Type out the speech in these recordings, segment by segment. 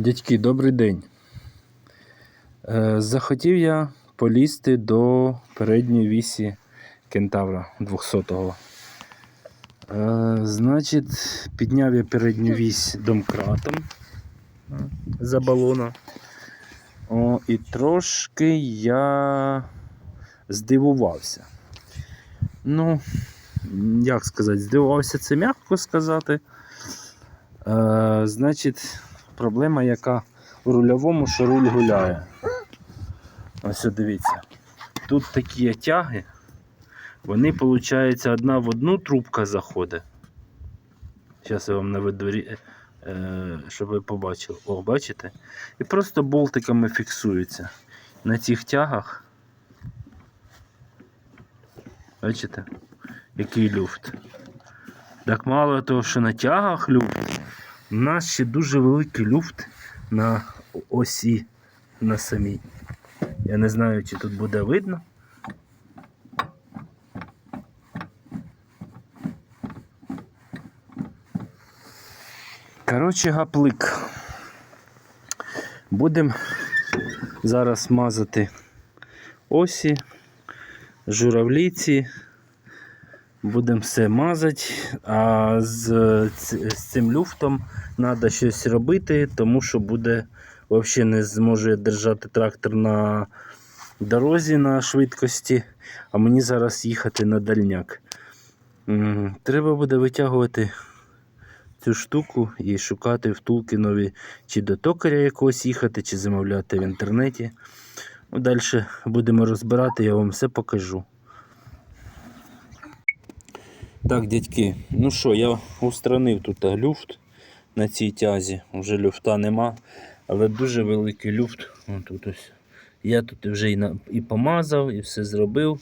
Дядьки, добрий день. Е, Захотів я полізти до передньої вісі кентавра 200-го. Е, Значить, підняв я передню вісь домкратом е, за балона. О, і трошки я здивувався. Ну, як сказати, здивувався, це м'яко сказати. Значить, проблема, яка у рульовому, що руль гуляє. Ось дивіться. Тут такі тяги, вони, виходить, одна в одну трубка заходить. Зараз я вам наведу, рі- е, щоб ви побачили. О, бачите? І просто болтиками фіксується. На цих тягах. Бачите? Який люфт. Так мало того, що на тягах люфт, у нас ще дуже великий люфт на осі на самій. Я не знаю, чи тут буде видно. Коротше, гаплик. Будемо зараз мазати осі, журавліці. Будемо все мазати, а з, з цим люфтом треба щось робити, тому що буде взагалі не зможе держати трактор на дорозі на швидкості, а мені зараз їхати на дальняк. Треба буде витягувати цю штуку і шукати втулки нові, чи до токаря якогось їхати, чи замовляти в інтернеті. Ну, Далі будемо розбирати, я вам все покажу. Так, дядьки, ну що, я устранив тут люфт на цій тязі. Вже люфта нема, але дуже великий люфт. Тут ось. Я тут вже і, і помазав, і все зробив.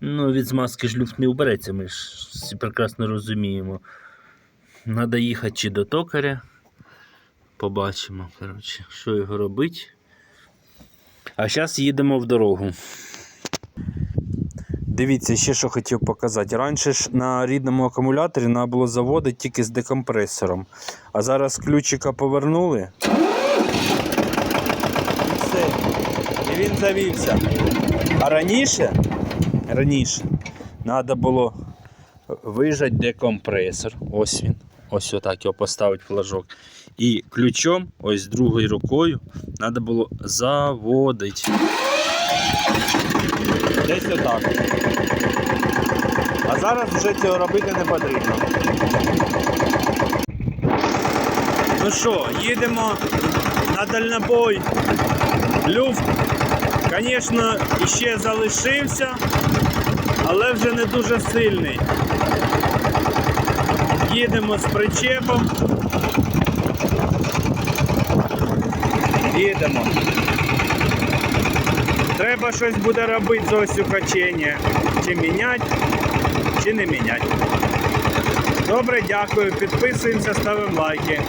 Ну, від змазки ж люфт не вбереться, ми ж всі прекрасно розуміємо. Треба їхати чи до токаря. Побачимо, коротше, що його робити. А зараз їдемо в дорогу. Дивіться, ще що хотів показати. Раніше ж на рідному акумуляторі треба було заводити тільки з декомпресором. А зараз ключика повернули. І все. І він завівся. А раніше, раніше треба було вижати декомпресор. Ось він. Ось отак його поставити флажок. І ключом, ось другою рукою, треба було заводити. Десь отак. А зараз вже цього робити не потрібно. Ну що, їдемо на дальнобой. Люфт, звісно, іще залишився, але вже не дуже сильний. Їдемо з причепом. Їдемо. Треба щось буде робити з осю качення. Чи міняти, чи не міняти. Добре, дякую. Підписуємося, ставимо лайки.